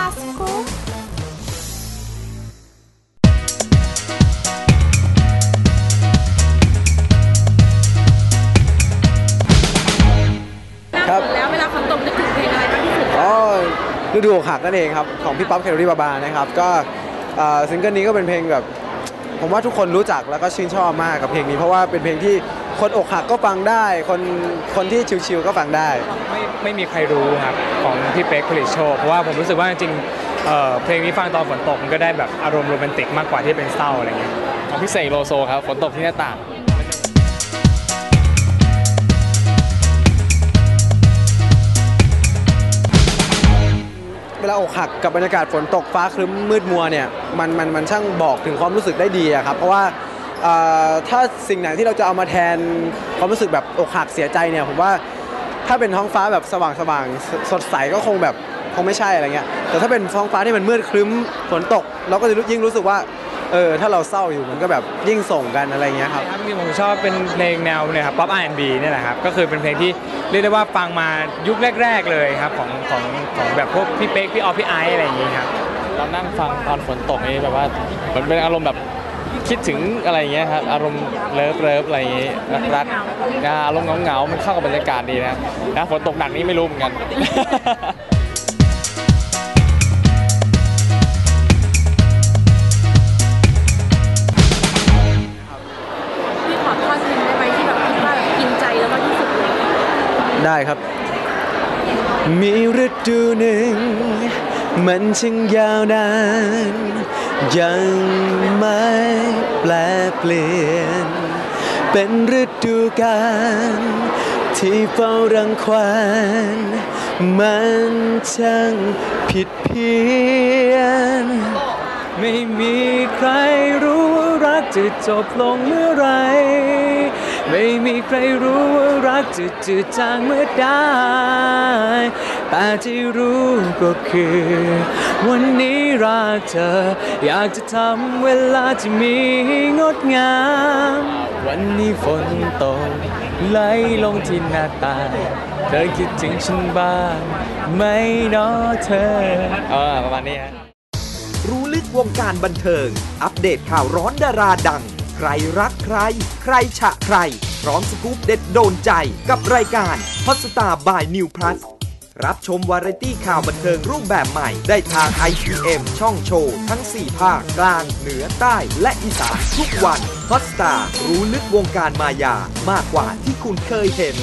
Star Scoop ครับแล้วเวลาฝนตกนึกถึงเพลงอะไรมากที่สุดอ๋อฤดูอกหักนั่นเองครับ ของพี่ป๊อปแคลอรี่บาบานะครับ ก็เอ่อซิงเกิลนี้ก็เป็นเพลงแบบ ผมว่าทุกคนรู้จักแล้วก็ชื่นชอบมากกับเพลงนี้ เพราะว่าเป็นเพลงที่ คนอกหักก็ฟังได้ คนคนที่ชิวๆก็ฟังได้ ไม่ไม่มีใครรู้ครับของพี่เป๊กผลิตโชคเพราะว่าผมรู้สึกว่าจริงๆเอ่อเพลงนี้ฟังตอนฝนตกมันก็ได้แบบอารมณ์โรแมนติกมากกว่าที่เป็นเศร้าอะไรเงี้ยของพี่เสกโลโซครับฝนตกที่หน้าต่างเวลาอกหักกับบรรยากาศฝนตกฟ้าครึ้มมืดมัวเนี่ยมันมันมันช่างบอกถึงความรู้สึกได้ดีอะครับเพราะว่าเอ่อ ถ้าสิ่งไหนที่เราจะเอามาแทนความรู้สึกแบบอกหักเสียใจเนี่ยผมว่าถ้าเป็นท้องฟ้าแบบสว่างสว่างสสดใสก็คงแบบคงไม่ใช่อะไรเงี้ยแต่ถ้าเป็นท้องฟ้าที่มันมืดครึ้มฝนตก เราก็จะรู้ยิ่งรู้สึกว่าเออถ้าเราเศร้าอยู่มันก็แบบยิ่งส่งกันอะไรเงี้ยครับครับจริงๆผมชอบเป็นเพลงแนวเนี่ยครับป๊อป R&B เนี่ยแหละครับก็คือเป็นเพลงที่เรียกได้ว่าฟังมายุคแรก ๆเลยครับของของของแบบพวกพี่เป๊กพี่ออฟพี่ไอซ์อะไรอย่างงี้ครับเรานั่งฟังตอนฝนตกนี่แบบว่าเหมันเป็นอารมณ์แบบ คิดถึงอะไรอย่างเงี้ยครับอารมณ์เลิฟเลิฟอะไรอย่างงี้รักรักอ่าอารมณ์เหงาๆมันเข้ากับบรรยากาศดีนะนะฝนตกหนักนี่ไม่รู้เหมือนกันพี่ขอท่อนหนึ่งได้ไหมที่แบบคิดว่าแบบกินใจแล้วมากที่สุดเลยได้ครับ มีฤดูหนึ่ง มันช่างยาวนาน ยังไม่แปลเปลี่ยน เป็นฤดูกาลที่เฝ้ารังควานมันช่างผิดเพี้ยน ไม่มีใครรู้ว่ารักจะจบลงเมื่อไร ไม่มีใครรู้ว่ารักจะจืดจางเมื่อได้ แต่ที่รู้ก็คือ วันนี้รักเธอ อยากจะทำเวลาที่มีงดงาม วันนี้ฝนตกไหลลงที่หน้าตาเธอคิดถึงฉันบ้างไหม่นอเธอเออประมาณนี้ฮะรู้ลึกวงการบันเทิง อัปเดตข่าวร้อนดาราดัง ใครรักใคร ใครฉะใคร พร้อมสกู๊ปเด็ดโดนใจกับรายการฮอตสตาบายนิวพลัส รับชมวาไรตี้ข่าวบันเทิงรูปแบบใหม่ ได้ทาง IPM ช่องโชว์ ทั้ง 4 ภาค กลาง เหนือใต้และอีสานทุกวันฮอตสตาร์รู้ลึกวงการมายามากกว่าที่คุณเคยเห็น